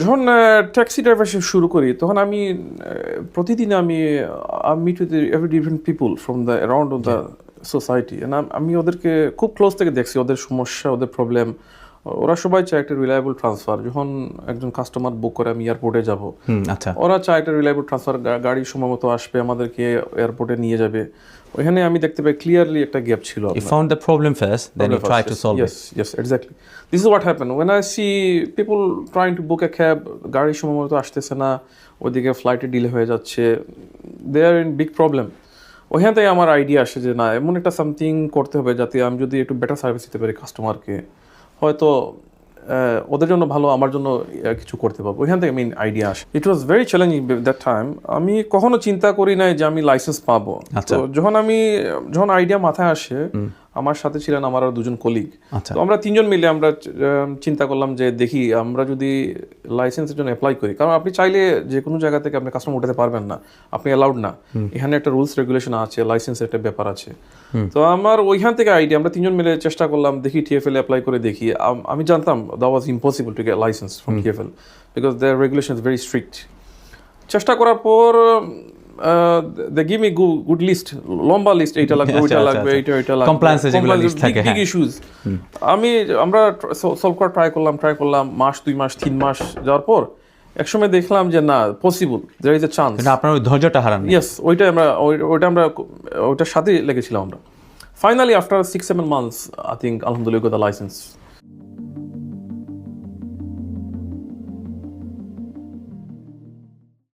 যখন ট্যাক্সি ড্রাইভারশিপ শুরু করি তখন আমি প্রতিদিন আমি meet with every different people from the around of the society আমি ওদেরকে খুব ক্লোজ থেকে দেখছি ওদের সমস্যা ওদের প্রবলেম ওরা সবাই চায় একটা রিলায়েবল ট্রান্সফার যখন একজন কাস্টমার বুক করে আমি এয়ারপোর্টে যাব। আচ্ছা। ওরা চায় একটা রিলায়েবল ট্রান্সফার গাড়ি সময় মতো আসবে আমাদেরকে এয়ারপোর্টে নিয়ে যাবে। ওইখানে আমি দেখতে পাই ক্লিয়ারলি একটা গ্যাপ ছিল found the problem first, then you try to solve it. yes, Yes, exactly. This is what happened. When I see people trying to book a cab, গাড়ি সময় মতো আসতেছে না ওইদিকে ফ্লাইটে ডিলে হয়ে যাচ্ছে they are in big problem ওইখান থেকে আমার আইডিয়া আসে যে না এমন একটা সামথিং করতে হবে যাতে আমি যদি একটু বেটার সার্ভিস দিতে পারি কাস্টমারকে হয়তো ওদের জন্য ভালো আমার জন্য কিছু করতে পারব। ওইখান থেকে মেইন আইডিয়া আসে। It was very challenging that time আমি কখনো চিন্তা করি নাই যে আমি লাইসেন্স পাবো। আচ্ছা। তো যখন আমি যখন আইডিয়া মাথায় আসে আমার সাথে ছিলেন আমার আর দুজন কলিগ আচ্ছা। তো আমরা তিনজন মিলে আমরা চিন্তা করলাম যে দেখি আমরা যদি লাইসেন্সের জন্য অ্যাপ্লাই করি। কারণ আপনি চাইলে যে কোনো জায়গা থেকে আপনি কাস্টমার উঠাতে পারবেন না। আপনি অ্যালাউড না। এখানে একটা রুলস রেগুলেশন আছে লাইসেন্সের একটা ব্যাপার আছে। তো আমার ওইখান থেকে আইডিয়া আমরা তিনজন মিলে চেষ্টা করলাম দেখি টিএফএল অ্যাপ্লাই করে দেখি। আমি জানতাম the was impossible to get licence from TfL because the regulation is very strict চেষ্টা করার পর they give me good list লম্বা লিস্ট এইটা লাগবে আচ্ছা, ওইটা আচ্ছা, লাগবে আচ্ছা। এইটা ওইটা লাগবে। এর যেগুলো list থাকে, বিগ হ্যাঁ। ইস্যুস আমি আমরা সলভ করা ট্রাই করলাম ট্রাই করলাম মাস দুই মাস তিন মাস যাওয়ার পর একসময় দেখলাম যে না possible there is a chance আপনার ওই ধৈর্যটা হারান ইয়েস ওইটা আমরা ওইটা আমরা ওইটার সাথেই লেগেছিলাম আমরা। Finally after six seven months I think আলহামদুলিল্লাহ লাইসেন্স